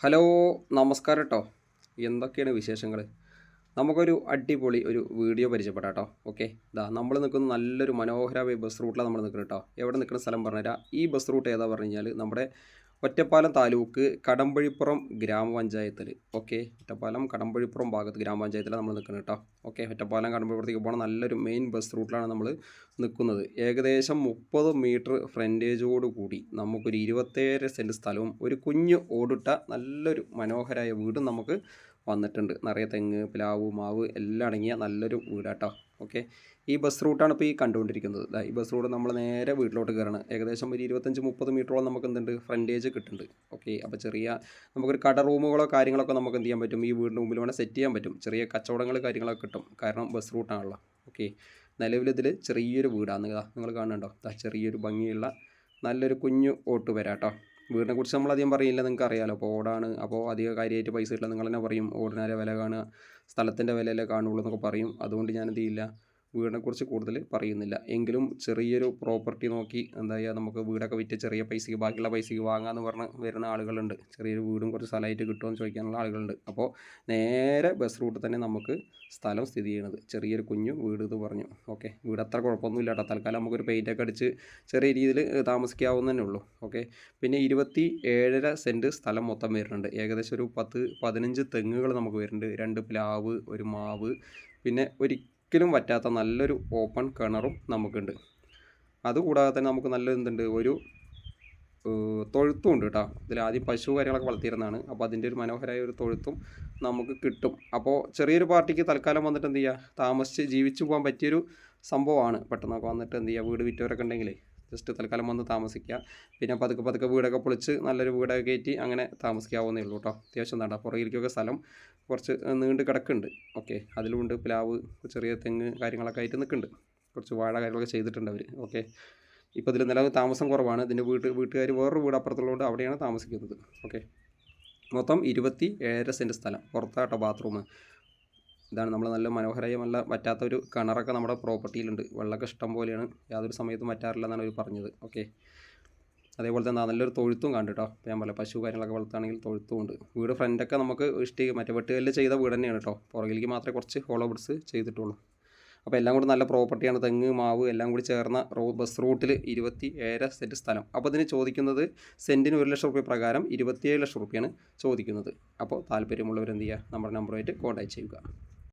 Hello നമസ്കാരം കേട്ടോ എന്തൊക്കെയാണ് വിശേഷങ്ങൾ നമുക്കൊരു അടിപൊളി ഒരു വീഡിയോ പരിചയപ്പെടാം കേട്ടോ ഓക്കെ? ഇതാ നമ്മൾ നിൽക്കുന്ന നല്ലൊരു മനോഹരമായ ബസ് റൂട്ടിലാണ് നമ്മൾ നിൽക്കുന്നത് കേട്ടോ എവിടെ നിൽക്കുന്ന സ്ഥലം പറഞ്ഞുതരാം. ഈ ബസ് റൂട്ട് ഏതാ പറഞ്ഞു കഴിഞ്ഞാൽ നമ്മുടെ ഒറ്റപ്പാലം താലൂക്ക് കടമ്പഴിപ്പുറം ഗ്രാമപഞ്ചായത്തിൽ ഓക്കെ ഒറ്റപ്പാലം കടമ്പഴിപ്പുറം ഭാഗത്ത് ഗ്രാമപഞ്ചായത്തിലാണ് നമ്മൾ നിൽക്കുന്നത് കേട്ടോ ഓക്കെ ഒറ്റപ്പാലം കടമ്പഴിപ്പുറത്തേക്ക് പോകണം നല്ലൊരു മെയിൻ ബസ് റൂട്ടിലാണ് നമ്മൾ നിൽക്കുന്നത് ഏകദേശം മുപ്പത് മീറ്റർ ഫ്രണ്ടേജോട് കൂടി നമുക്കൊരു ഇരുപത്തേഴ് സെന്റ് സ്ഥലവും ഒരു കുഞ്ഞ് ഓടിട്ട നല്ലൊരു മനോഹരമായ വീടും നമുക്ക് വന്നിട്ടുണ്ട്. നിറയെ തെങ്ങ് പ്ലാവ് മാവ് എല്ലാം അടങ്ങിയ നല്ലൊരു വീടാട്ടോ ഓക്കെ. ഈ ബസ് റൂട്ടാണ് ഇപ്പോൾ ഈ കണ്ടുകൊണ്ടിരിക്കുന്നത്. ഈ ബസ് റൂട്ട് നമ്മൾ നേരെ വീട്ടിലോട്ട് കയറണം. ഏകദേശം ഒരു ഇരുപത്തഞ്ച് മുപ്പത് മീറ്ററോളം നമുക്ക് എന്തുണ്ട്? ഫ്രണ്ടേജ് കിട്ടുന്നുണ്ട്. ഓക്കെ അപ്പോൾ ചെറിയ നമുക്കൊരു കട റൂമുകളോ കാര്യങ്ങളൊക്കെ നമുക്ക് എന്ത് ചെയ്യാൻ പറ്റും? ഈ വീടിന്റെ മുമ്പിൽ വേണേൽ സെറ്റ് ചെയ്യാൻ പറ്റും. ചെറിയ കച്ചവടങ്ങൾ കാര്യങ്ങളൊക്കെ കിട്ടും. കാരണം ബസ് റൂട്ടാണല്ലോ. ഓക്കെ നിലവിലിതിൽ ചെറിയൊരു വീടാണ്. നിങ്ങൾ കാണുന്നുണ്ടോ? ചെറിയൊരു ഭംഗിയുള്ള നല്ലൊരു കുഞ്ഞു ഓട്ട് വരാം കേട്ടോ വീടിനെ കുറിച്ച് നമ്മൾ അധികം പറയില്ല. നിങ്ങൾക്ക് അറിയാലോ അപ്പോൾ ഓടാണ്. അപ്പോൾ അധികം കാര്യമായിട്ട് പൈസ കിട്ടില്ല. നിങ്ങൾ തന്നെ പറയും. ഓടിനാരെ വില കാണുക. സ്ഥലത്തിന്റെ വിലയല്ലേ കാണുള്ളൂ എന്നൊക്കെ പറയും. അതുകൊണ്ട് ഞാനെന്ത് ചെയ്യില്ല? വീടിനെക്കുറിച്ച് കൂടുതൽ പറയുന്നില്ല. എങ്കിലും ചെറിയൊരു പ്രോപ്പർട്ടി നോക്കി എന്താ ചെയ്യുക നമുക്ക് വീടൊക്കെ വിറ്റ് ചെറിയ പൈസയ്ക്ക് ബാക്കിയുള്ള പൈസയ്ക്ക് വാങ്ങാമെന്ന് പറഞ്ഞ് വരുന്ന ആളുകളുണ്ട്. ചെറിയൊരു വീടും കുറച്ച് സ്ഥലമായിട്ട് കിട്ടുമെന്ന് ചോദിക്കാനുള്ള ആളുകളുണ്ട്. അപ്പോൾ നേരെ ബസ് റൂട്ടിൽ തന്നെ നമുക്ക് സ്ഥലം സ്ഥിതി ചെയ്യുന്നത്. ചെറിയൊരു കുഞ്ഞു വീട് എന്ന് പറഞ്ഞു. ഓക്കെ. വീട് അത്ര കുഴപ്പമൊന്നുമില്ല കേട്ടോ തൽക്കാലം നമുക്കൊരു പെയിന്റൊക്കെ അടിച്ച് ചെറിയ രീതിയിൽ താമസിക്കാവുന്നതന്നെ ഉള്ളൂ. ഓക്കെ. പിന്നെ ഇരുപത്തി ഏഴര സെന്റ് സ്ഥലം മൊത്തം വരുന്നുണ്ട്. ഏകദേശം ഒരു പത്ത് പതിനഞ്ച് തെങ്ങുകൾ നമുക്ക് വരുന്നുണ്ട്. രണ്ട് പ്ലാവ് ഒരു മാവ് പിന്നെ ഒരു ഒരിക്കലും പറ്റാത്ത നല്ലൊരു ഓപ്പൺ കിണറും നമുക്കുണ്ട്. അതുകൂടാതെ തന്നെ നമുക്ക് നല്ല എന്തുണ്ട്? ഒരു തൊഴുത്തും ഉണ്ട് കേട്ടോ ഇതിൽ ആദ്യം പശു കാര്യങ്ങളൊക്കെ വളർത്തിയിരുന്നതാണ്. അപ്പോൾ അതിന്റെ ഒരു മനോഹരമായ ഒരു തൊഴുത്തും നമുക്ക് കിട്ടും. അപ്പോൾ ചെറിയൊരു പാർട്ടിക്ക് തൽക്കാലം വന്നിട്ട് എന്ത് ചെയ്യുക താമസിച്ച് ജീവിച്ചു പോകാൻ പറ്റിയൊരു സംഭവമാണ്. പെട്ടെന്നൊക്കെ വന്നിട്ട് എന്ത് ചെയ്യുക വീട് വിറ്റവരൊക്കെ ഉണ്ടെങ്കിലേ ജസ്റ്റ് തൽക്കാലം വന്ന് താമസിക്കുക. പിന്നെ പതുക്കെ പതുക്കെ വീടൊക്കെ പൊളിച്ച് നല്ലൊരു വീടൊക്കെ കയറ്റി അങ്ങനെ താമസിക്കാവുന്നേ ഉള്ളൂ കേട്ടോ. അത്യാവശ്യം എന്താ പുറകിലേക്കൊക്കെ സ്ഥലം കുറച്ച് നീണ്ട് കിടക്കുന്നുണ്ട്. ഓക്കെ അതിലുണ്ട് പ്ലാവ് ചെറിയ തെങ്ങ് കാര്യങ്ങളൊക്കെ ആയിട്ട് നിൽക്കുന്നുണ്ട്. കുറച്ച് വാഴ കാര്യങ്ങളൊക്കെ ചെയ്തിട്ടുണ്ട് അവർ ഓക്കെ ഇപ്പോൾ ഇതിൽ നിലവിൽ താമസം കുറവാണ്. ഇതിന്റെ വീട്ട് വീട്ടുകാർ വേറൊരു വീട് അപ്പുറത്തുള്ളതുകൊണ്ട് അവിടെയാണ് താമസിക്കുന്നത്. ഓക്കെ മൊത്തം ഇരുപത്തി ഏഴര സെന്റ് സ്ഥലം. പുറത്താട്ടോ ബാത്റൂം. ഇതാണ് നമ്മൾ നല്ല മനോഹരമല്ല നല്ല വറ്റാത്തൊരു കിണറൊക്കെ നമ്മുടെ പ്രോപ്പർട്ടിയിലുണ്ട്. വെള്ളമൊക്കെ ഇഷ്ടം പോലെയാണ്. യാതൊരു സമയത്തും വറ്റാറില്ല എന്നാണ് അവർ പറഞ്ഞത്. ഓക്കെ. അതേപോലെ തന്നെ നല്ലൊരു തൊഴുത്തും കണ്ടു കേട്ടോ. ഞാൻ പറയാം പശു കാര്യങ്ങളൊക്കെ വളർത്തുകയാണെങ്കിൽ തൊഴുത്തും ഉണ്ട്. വീട് ഫ്രണ്ടൊക്കെ നമുക്ക് ഇഷ്ടി മറ്റേ വെട്ടുകല്ല് ചെയ്ത വീട് തന്നെയാണ് കേട്ടോ. പുറകിലേക്ക് മാത്രമേ കുറച്ച് ഹോളോ ബിഡ്സ് ചെയ്തിട്ടുള്ളൂ. അപ്പോൾ എല്ലാം കൂടി നല്ല പ്രോപ്പർട്ടിയാണ് തെങ്ങ് മാവ് എല്ലാം കൂടി ചേർന്ന റോ ബസ് റൂട്ടിൽ ഇരുപത്തി ഏഴ് സെന്റ് സ്ഥലം. അപ്പോൾ ഇതിന് ചോദിക്കുന്നത് സെന്റിന് ഒരു ലക്ഷം റുപ്യ പ്രകാരം ഇരുപത്തിയേഴ് ലക്ഷം റുപ്യാണ് ചോദിക്കുന്നത്. അപ്പോൾ താല്പര്യമുള്ളവർ എന്ത് ചെയ്യുക? നമ്മുടെ നമ്പറുമായിട്ട് കോൺടാക്ട് ചെയ്യുക.